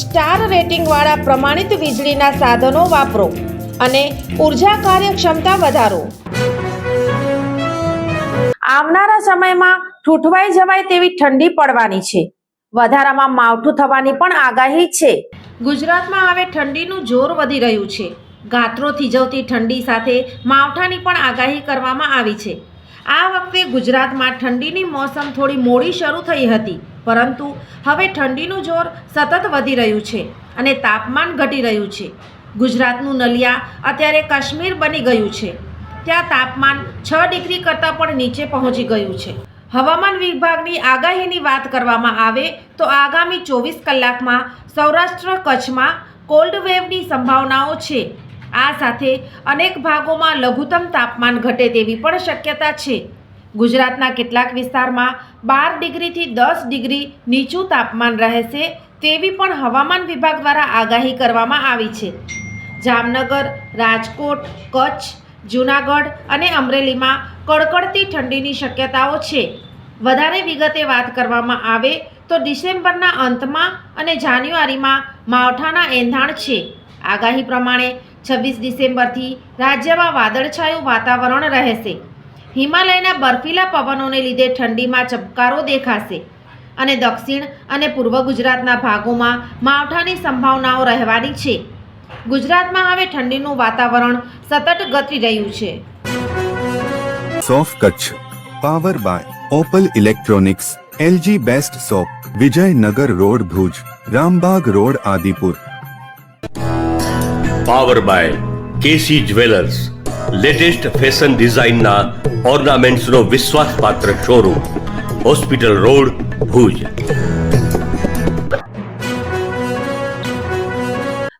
Star રેટિંગવાળા પ્રમાણિત વીજળીના સાધનો વાપરો અને ઊર્જા કાર્યક્ષમતા વધારો. આવનારા સમયમાં ઠૂઠવાઈ જવાય તેવી ઠંડી પડવાની છે. વધારામાં માવઠું થવાની પણ આગાહી છે. ગુજરાતમાં હવે ઠંડીનું જોર વધી રહ્યું છે. ગાત્રો થીજવતી ઠંડી સાથે માવઠાની પણ આગાહી કરવામાં આવી છે. આ વખતે ગુજરાતમાં ઠંડીની મોસમ થોડી મોડી શરૂ થઈ હતી. પરંતુ હવે ઠંડીનું જોર સતત વધી રહ્યું છે અને તાપમાન ઘટી રહ્યું છે. ગુજરાતનું નલિયા અત્યારે કાશ્મીર બની ગયું છે. ત્યાં તાપમાન છ ડિગ્રી કરતાં પણ નીચે પહોંચી ગયું છે. હવામાન વિભાગની આગાહીની વાત કરવામાં આવે તો આગામી ચોવીસ કલાકમાં સૌરાષ્ટ્ર કચ્છમાં કોલ્ડ વેવની સંભાવનાઓ છે. આ સાથે અનેક ભાગોમાં લઘુત્તમ તાપમાન ઘટે તેવી પણ શક્યતા છે. ગુજરાતના કેટલાક વિસ્તારમાં બાર ડિગ્રીથી દસ ડિગ્રી નીચું તાપમાન રહેશે તેવી પણ હવામાન વિભાગ દ્વારા આગાહી કરવામાં આવી છે. જામનગર, રાજકોટ, કચ્છ, જૂનાગઢ અને અમરેલીમાં કડકડતી ઠંડીની શક્યતાઓ છે. વધારે વિગતે વાત કરવામાં આવે તો ડિસેમ્બરના અંતમાં અને જાન્યુઆરીમાં માવઠાના એંધાણ છે. આગાહી પ્રમાણે છવ્વીસ ડિસેમ્બરથી રાજ્યમાં વાદળછાયું વાતાવરણ રહેશે. હિમાલયના બર્ફીલા પવનોને લીધે ઠંડીમાં ચબકારો દેખાશે અને દક્ષિણ અને પૂર્વ ગુજરાતના ભાગોમાં માવઠાની સંભાવનાઓ રહેવાની છે. ગુજરાતમાં હવે ઠંડીનું વાતાવરણ સતત ગતી રહ્યું છે. સોફ Kutch power by Opal electronics LG best shop Vijaynagar road Bhuj Rambag road Adipur. Power by KC jewellers. Latest fashion ડિઝાઇનના ઓર્નામેન્ટ્સનો વિશ્વાસપાત્ર શોરૂમ હોસ્પિટલ રોડ ભુજ.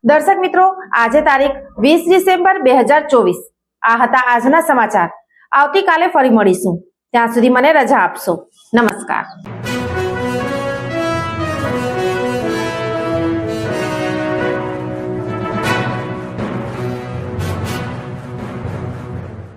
દર્શક મિત્રો, આજે તારીખ વીસ ડિસેમ્બર બે હજાર ચોવીસ. આ હતા આજના સમાચાર. આવતીકાલે ફરી મળીશું. ત્યાં સુધી મને રજા આપશો. નમસ્કાર.